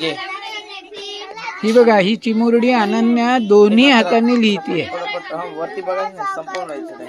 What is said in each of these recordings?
घे ही बघा ही चिमुरडी अनन्या दोन्ही हाताने लिहितीये हा वरती बघ? या पुढे.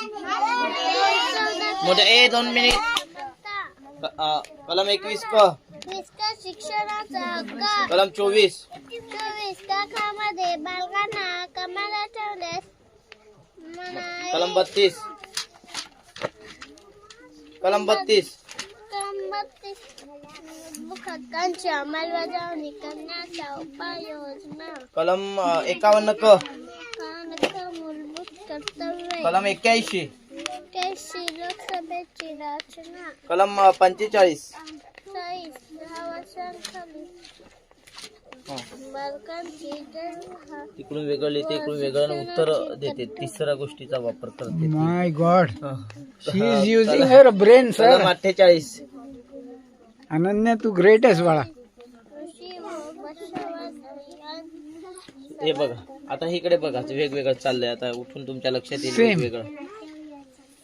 मोठे ए दोन मिनिट क- अ, कलम एकवीस क शिक्षणाचा हक्क कलम चोवीस चोवीस तासामध्ये बालकांना कमाला ठेवण्यास मनाई कलम बत्तीस कलम बत्तीस हक्कांची अंमलबजावणी करण्याच्या उपाययोजना कलम अ, एकावन्न क कानक मूलभूत कर्तव्ये कलम एक्क्याऐंशी कैशी लोकसभेची रचना कलम पंचेचाळीस. हा. तिकडून वेगळं लिहिते इकडून वेगळं उत्तर देते. तिसऱ्या गोष्टीचा वापर करते. My god. She is using her brain कलम सर अठ्ठेचाळीस. अनन्या तू ग्रेट आहेस बाळा हे बघा. आता इकडे बघा. वेगवेगळं चाललंय. आता उठून तुमच्या लक्षात येईल. वेगवेगळं.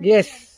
Yes.